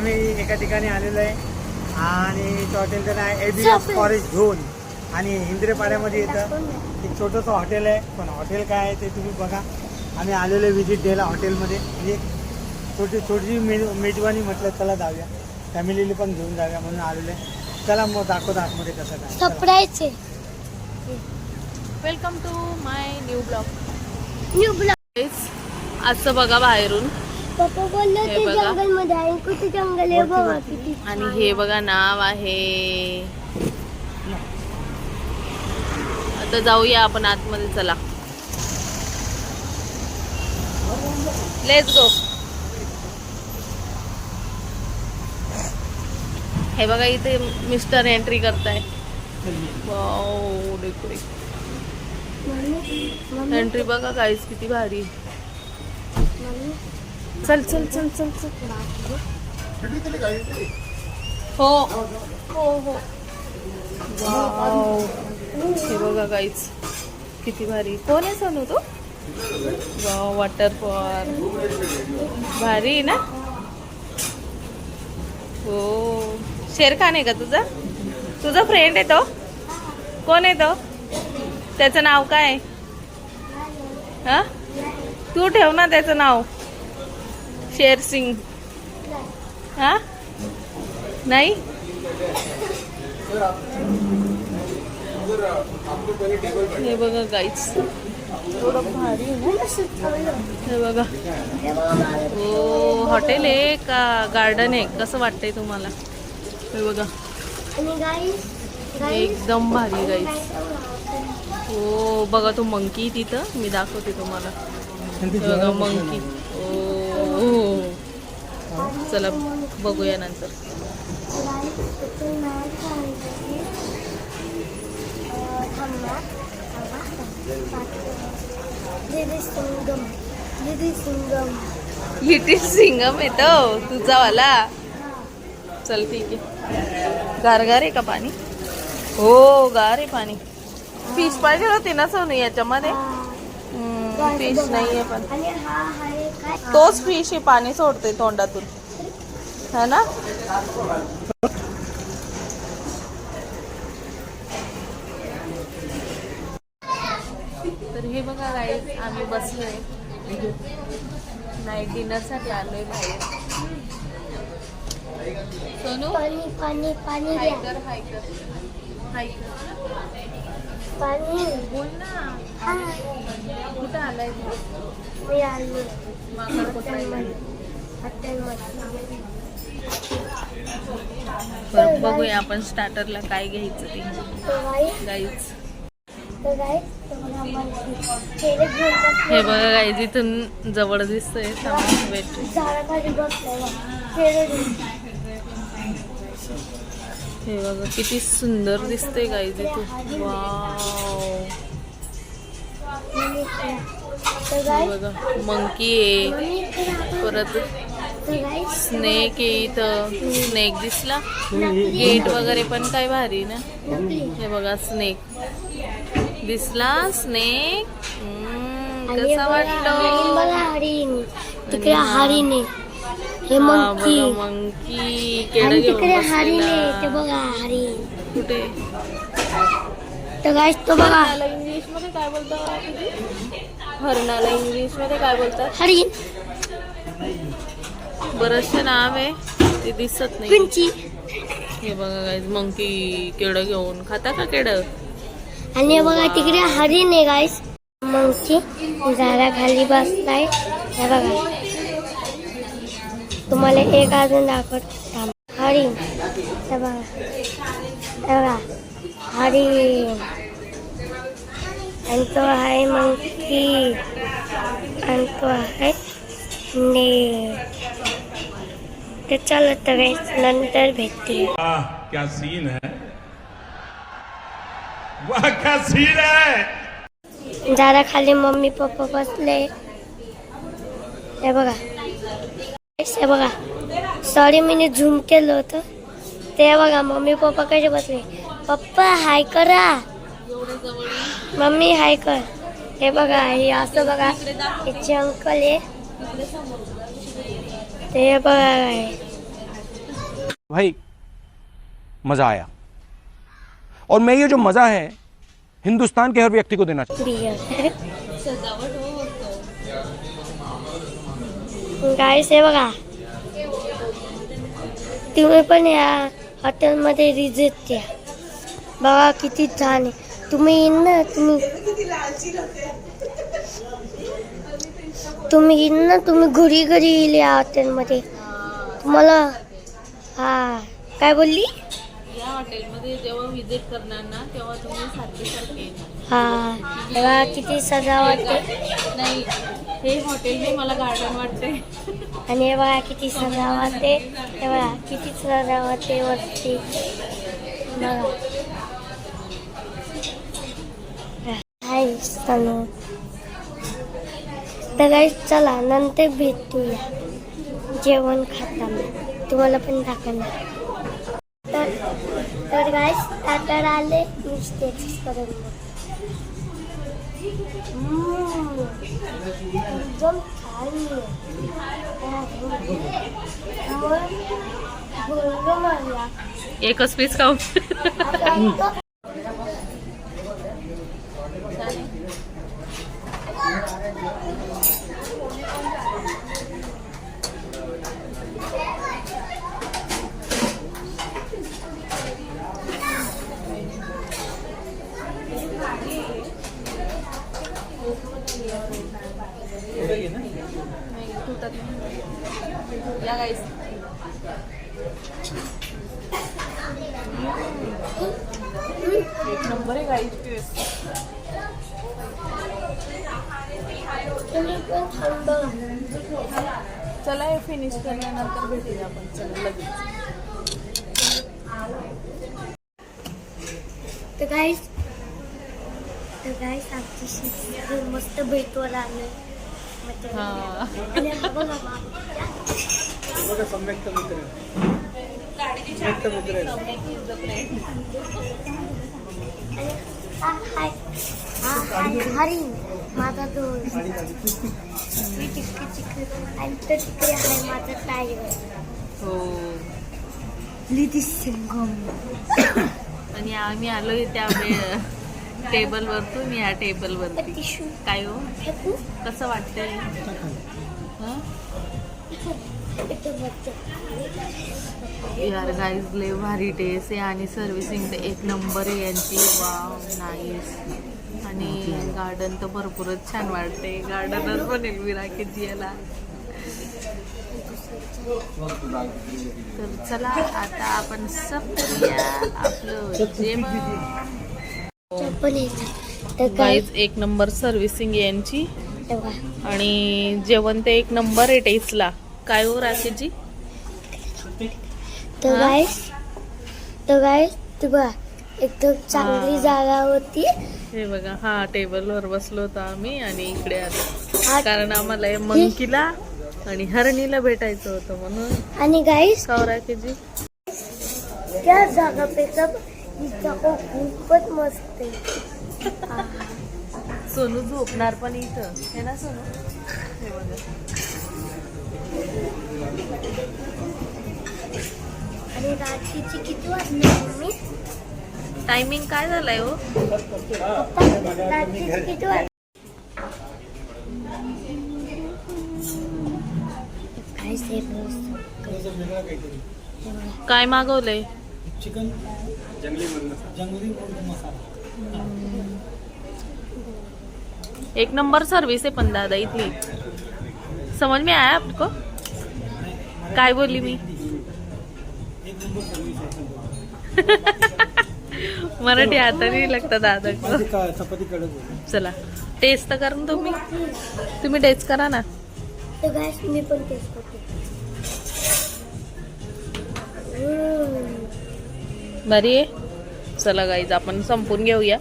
आम्ही एका ठिकाणी आलेलो आहे. आणि त्या हॉटेलचं नाव आहे एबी. फॉरेस्ट झोन आणि हिंद्रेपाड्यामध्ये येतं एक छोटंसं हॉटेल आहे. पण हॉटेल काय आहे ते तुम्ही बघा. आम्ही आलेलो व्हिजिट द्यायला हॉटेलमध्ये. म्हणजे छोटी छोटी मे मेजवानी म्हटलं चला जाऊया. फॅमिलीला पण घेऊन जाऊया म्हणून आलेलो आहे. चला मग दाखवतो आतमध्ये कसं काय. सरप्राईज आहे. Welcome to my new blog new blog आजचं बघा बाहेरून. पप्पा बोलले हे ते बघा. जंगलमध्ये आहे कुठे जंगल आहे बघा. किती आणि. हे बघा नाव आहे आता जाऊया आपण आतमध्ये चला लेट्स गो हे बघा इथे मिस्टर एंट्री करताय wow decorate mummy, mummy, entry बघा काहीच किती भारी मम्मी. चल चल चल चल चल. हो. हो हो हे बघा काहीच किती भारी. कोण आहे सोनू तू? वाव वॉटरफॉल भारी आहे ना? हो. शेरखान आहे का तुझा? तुझा फ्रेंड आहे तो? कोण आहे तो? त्याचं नाव काय? आहे हा? तू ठेव ना त्याचं नाव. शेर सिंग. हा? नाही? हे बघा गाईच एवढं भारी आहे ना हे बघा. हे हॉटेल आहे का? गार्डन आहे? कसं वाटतंय तुम्हाला? हे बघा. एकदम भारी गाईच हो बघा तो मंकी तिथं. मी दाखवते तुम्हाला. हे बघा मंकी हो. चला बघूया नंतर. सिंगम लिटिल सिंगम येतो तुझा वाला चल ठीक आहे. गारगार आहे का पाणी? हो गार आहे पाणी. फिश पाहिजे होती ना सोनू याच्यामध्ये? फिश नाहीये पण. हा तोच फिश आहे पाणी सोडते तोंडातून. है ना? तर हे बघा गाईज आम्ही बसलोय. नाईट डिनरसाठी आलोय बाहेर. सोनू? पाणी पाणी पाणी हाय द्या. कर हाय कर हाय कर पाणी बोल ना हा कुठं आलाय तू मी आलो कुठं आहे? हॉटेलमध्ये बरं बघूया आपण स्टार्टरला काय घ्यायचं ते तर गाईस गाईज तर गाईस तुम्हाला घेऊन हे बघा गाईज इथून जवळ दिसतंय वेट झाडाखाली घेऊन. हे बघा किती सुंदर दिसतंय गाईज इथून वाव बघा मंकी आहे. परत स्नेक आहे इथं. स्नेक दिसला? गेट वगैरे पण काय भारी ना? हे बघा स्नेक दिसला स्नेक कसा हरिण. तिकडे हरिण हे मंकी मंकी केड आणि तिकडे हरिण आहे ते बघा हरिण कुठे तर गाईस तो बघा हरणाला इंग्लिश मध्ये काय बोलतात हरणाला इंग्लिश मध्ये काय बोलतात हरिण बरचसे नाव आहे ते दिसत नाही. पिंची। हे बघा मंकी केड घेऊन. खाता का केड? आणि हे बघा तिकडे हरिण आहे गाईस मंकी झाडाखाली बसलाय. हे बघा. तुम्हाला एक अजून दाखवत. थांब. हरिण हे बघा. हे बघा. हरिण आणि तो आहे मंकी. आणि तो आहे ने. ते चला guys, नंतर भेटतील वाह क्या सीन है? वाह क्या सीन है? झाडाखाली मम्मी पप्पा बसले. हे बघा. हे बघा सॉरी मी झूम केलं होतं ते। बघा मम्मी पप्पा कसे बसले पप्पा हाय करा। मम्मी हाय कर। हे बघा हे असं बघा याचे अंकल आहे ते बघा काय भाई मज़ा आया। और मैं ये जो मज़ा है हिंदुस्तान के हर व्यक्ति को देना चाहता बियर। गाईस हे बघा. तुम्ही पण या हॉटेलमध्ये रिजेक्ट द्या बघा किती छान आहे. तुम्ही येईन ना तुम्ही. तुम्ही येईन ना तुम्ही घरी घरी येईल या हॉटेलमध्ये तुम्हाला हा. काय बोलली? या हॉटेलमध्ये जेव्हा व्हिजिट करणार ना तेव्हा तुम्ही सारखे सारखे. हा. बघा किती सजावट नाही हे हॉटेल नाही मला गार्डन वाटते आणि हे बघा किती सजावट आहे. हे बघा किती सजावट आहे वरती. बघा. हाय सनू. तर काही चला नंतर भेटूया. जेवण खाताना. तुम्हाला पण दाखवणार. तर तर काय तर आले मी करून एकदम छान एकच पीस खाऊ. एक नंबर आहे गाईस चला हे फिनिश करण्यानंतर भेटूया आपण. चला लगेच. तर गाईस तर गाईस आमची मस्त भेटवर आलं सम्यक्त मित्र सम्यक्त माझा दोस्त मी तिकडे तिकडे आणि तो आहे माझा टायर हो. लिदी सिंगम आणि आम्ही आलो त्या टेबल वरतून या टेबल वरती टिशू काय हो? कसं वाटतंय? बघते यार गाईज लय भारी टेस्ट आहे आणि सर्व्हिसिंग एक नंबर आहे यांची. वाव नाईस आणि गार्डन तर भरपूरच छान वाटते गार्डनच बनेल विराकेत याला तर चला आता आपण सब करूया. आपलं जेवण पण येतात तर काय गाईज एक नंबर सर्व्हिसिंग यांची. आणि जेवण ते एक नंबर आहे टेस्टला काय हो राकेशजी? तर हा? गाईस तर गाईस ते बघा एकदम चांगली हा. जागा होती. हे बघा हा टेबलवर बसलो होतो आम्ही आणि इकडे आलो. हा- कारण आम्हाला हे मंकीला आणि हरणीला भेटायचं होतं म्हणून. आणि गाईस का राकेशजी? त्या जागापेक्षा जागा खूपच मस्त आहे. सोनू झोपणार पण इथं. हे ना सोनू? हे बघा. आणि रात्रीची किती वाजली तुम्ही टायमिंग काय झालाय हो? रात्रीची किती काहीतरी काय मागवलंय? चिकन जंगली जंगली मसाला. एक नंबर सर्विस आहे पण दादा इथली. समझ में आया आपको? काय बोलली मी? एक नंबर सर्विस आहे मराठी आता नाही लागतं दादा. चला. टेस्ट तर करा ना तुम्ही. तुम्ही टेस्ट करा ना. मी पण टेस्ट करते. बरी आहे चला गाईज आपण संपून घेऊया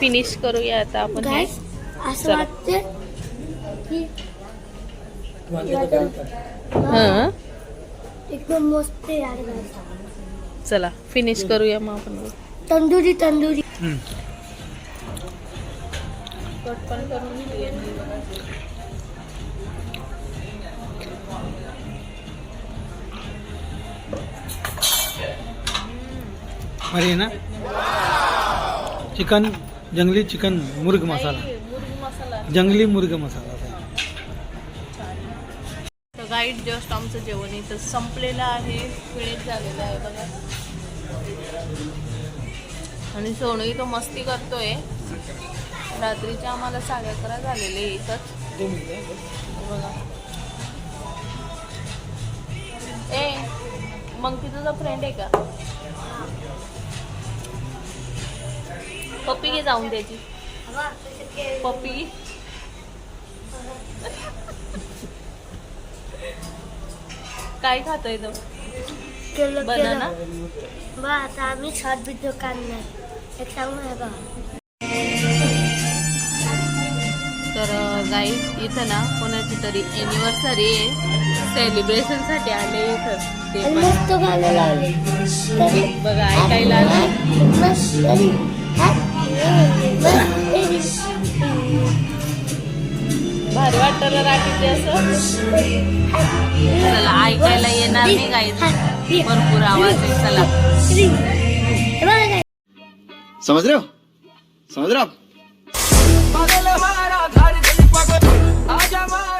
फिनिश करूया आता आपण हे. असं चला. वाटते. हं एकदम मस्त यार फिनिश करूया मग आपण तंदुरी तंदुरी कट पण करून अरे ना? चिकन जंगली चिकन मुर्ग मसाला। मुर्ग मसाला। जंगली मुर्ग मसाला तर गाईड जस्ट आमचं जेवण इथं संपलेलं आहे. फिनिश झालेलं आहे बघा. आणि सोनू इथं मस्ती करतोय. रात्रीचे आम्हाला साडे अकरा झालेले इथंच. बघा. ए मग ती तुझा फ्रेंड आहे का? पप्पी घे जाऊन त्याची पप्पी. काय खातोय तो? केलं बनाना बा आता आम्ही शॉर्ट व्हिडिओ काढणार. एक सांगू आहे बा. तर गाई इथं ना कोणाची तरी एनिव्हर्सरी आहे. सेलिब्रेशनसाठी आले इथं ते पण. मस्त गाणं लावले. तरी बघा ऐकायला आलं. मस्त तरी भारी वाटतं ना राखीचे असं. चला ऐकायला येणार नाही गाई भरपूर आवाज आहे. चला. हो हो पागल हमारा घर दिल पगल. आजा माँ